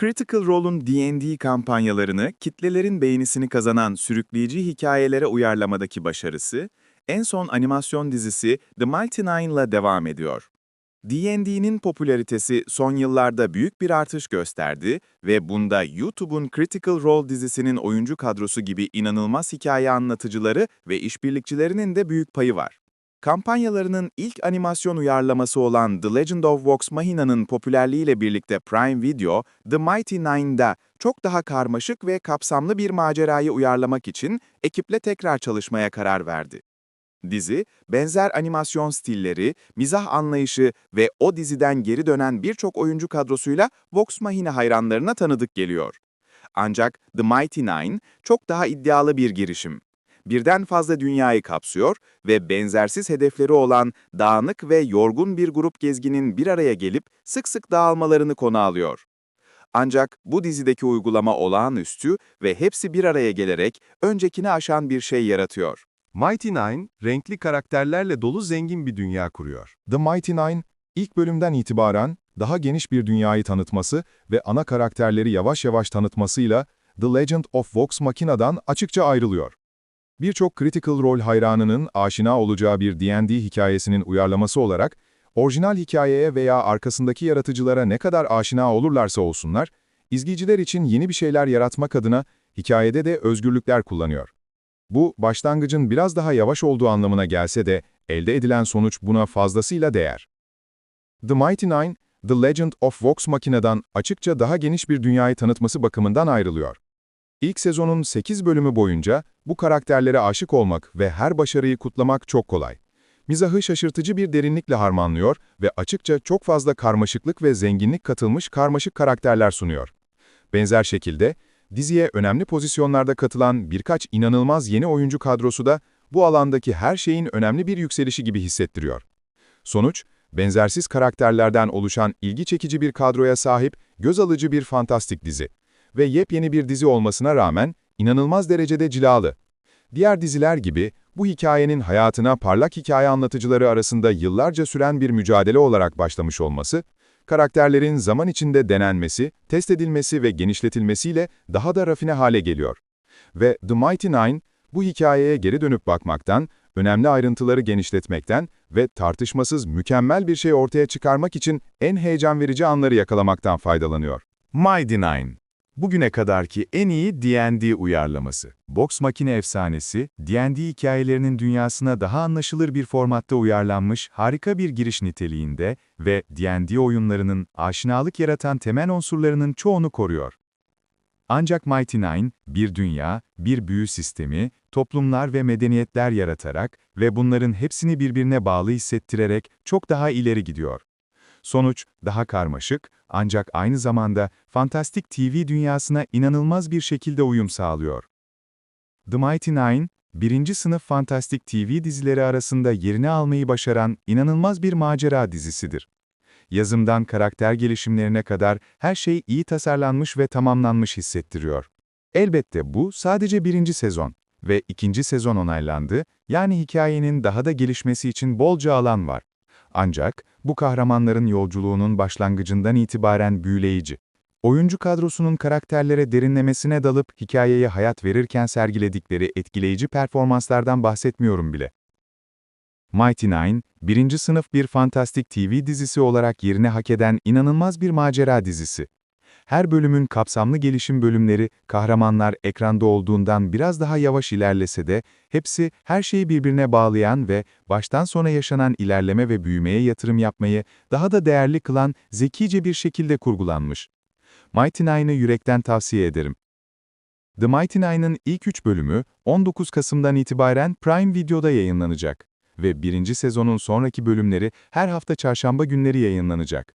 Critical Role'un D&D kampanyalarını kitlelerin beğenisini kazanan sürükleyici hikayelere uyarlamadaki başarısı, en son animasyon dizisi The Mighty Nine'la devam ediyor. D&D'nin popülaritesi son yıllarda büyük bir artış gösterdi ve bunda YouTube'un Critical Role dizisinin oyuncu kadrosu gibi inanılmaz hikaye anlatıcıları ve işbirlikçilerinin de büyük payı var. Kampanyalarının ilk animasyon uyarlaması olan The Legend of Vox Machina'nın popülerliğiyle birlikte Prime Video, The Mighty Nine'da çok daha karmaşık ve kapsamlı bir macerayı uyarlamak için ekiple tekrar çalışmaya karar verdi. Dizi, benzer animasyon stilleri, mizah anlayışı ve o diziden geri dönen birçok oyuncu kadrosuyla Vox Machina hayranlarına tanıdık geliyor. Ancak The Mighty Nine çok daha iddialı bir girişim. Birden fazla dünyayı kapsıyor ve benzersiz hedefleri olan dağınık ve yorgun bir grup gezginin bir araya gelip sık sık dağılmalarını konu alıyor. Ancak bu dizideki uygulama olağanüstü ve hepsi bir araya gelerek öncekini aşan bir şey yaratıyor. Mighty Nine, renkli karakterlerle dolu zengin bir dünya kuruyor. The Mighty Nine, ilk bölümden itibaren daha geniş bir dünyayı tanıtması ve ana karakterleri yavaş yavaş tanıtmasıyla The Legend of Vox Machina'dan açıkça ayrılıyor. Birçok Critical Role hayranının aşina olacağı bir D&D hikayesinin uyarlaması olarak, orijinal hikayeye veya arkasındaki yaratıcılara ne kadar aşina olurlarsa olsunlar, izleyiciler için yeni bir şeyler yaratmak adına hikayede de özgürlükler kullanıyor. Bu, başlangıcın biraz daha yavaş olduğu anlamına gelse de, elde edilen sonuç buna fazlasıyla değer. The Mighty Nine, The Legend of Vox Machina'dan açıkça daha geniş bir dünyayı tanıtması bakımından ayrılıyor. İlk sezonun 8 bölümü boyunca bu karakterlere aşık olmak ve her başarıyı kutlamak çok kolay. Mizahı şaşırtıcı bir derinlikle harmanlıyor ve açıkça çok fazla karmaşıklık ve zenginlik katılmış karmaşık karakterler sunuyor. Benzer şekilde, diziye önemli pozisyonlarda katılan birkaç inanılmaz yeni oyuncu kadrosu da bu alandaki her şeyin önemli bir yükselişi gibi hissettiriyor. Sonuç, benzersiz karakterlerden oluşan ilgi çekici bir kadroya sahip, göz alıcı bir fantastik dizi. Ve yepyeni bir dizi olmasına rağmen inanılmaz derecede cilalı. Diğer diziler gibi bu hikayenin hayatına parlak hikaye anlatıcıları arasında yıllarca süren bir mücadele olarak başlamış olması, karakterlerin zaman içinde denenmesi, test edilmesi ve genişletilmesiyle daha da rafine hale geliyor. Ve The Mighty Nine, bu hikayeye geri dönüp bakmaktan, önemli ayrıntıları genişletmekten ve tartışmasız mükemmel bir şey ortaya çıkarmak için en heyecan verici anları yakalamaktan faydalanıyor. Mighty Nine, bugüne kadarki en iyi D&D uyarlaması. Box Makine efsanesi, D&D hikayelerinin dünyasına daha anlaşılır bir formatta uyarlanmış harika bir giriş niteliğinde ve D&D oyunlarının aşinalık yaratan temel unsurlarının çoğunu koruyor. Ancak Mighty Nine, bir dünya, bir büyü sistemi, toplumlar ve medeniyetler yaratarak ve bunların hepsini birbirine bağlı hissettirerek çok daha ileri gidiyor. Sonuç, daha karmaşık, ancak aynı zamanda fantastik TV dünyasına inanılmaz bir şekilde uyum sağlıyor. The Mighty Nine, birinci sınıf fantastik TV dizileri arasında yerini almayı başaran inanılmaz bir macera dizisidir. Yazımdan karakter gelişimlerine kadar her şey iyi tasarlanmış ve tamamlanmış hissettiriyor. Elbette bu sadece birinci sezon ve ikinci sezon onaylandı, yani hikayenin daha da gelişmesi için bolca alan var. Ancak bu kahramanların yolculuğunun başlangıcından itibaren büyüleyici. Oyuncu kadrosunun karakterlere derinlemesine dalıp hikayeye hayat verirken sergiledikleri etkileyici performanslardan bahsetmiyorum bile. Mighty Nine, birinci sınıf bir fantastik TV dizisi olarak yerini hak eden inanılmaz bir macera dizisi. Her bölümün kapsamlı gelişim bölümleri, kahramanlar ekranda olduğundan biraz daha yavaş ilerlese de, hepsi her şeyi birbirine bağlayan ve baştan sona yaşanan ilerleme ve büyümeye yatırım yapmayı daha da değerli kılan zekice bir şekilde kurgulanmış. Mighty Nine'ı yürekten tavsiye ederim. The Mighty Nine'ın ilk 3 bölümü 19 Kasım'dan itibaren Prime Video'da yayınlanacak ve birinci sezonun sonraki bölümleri her hafta çarşamba günleri yayınlanacak.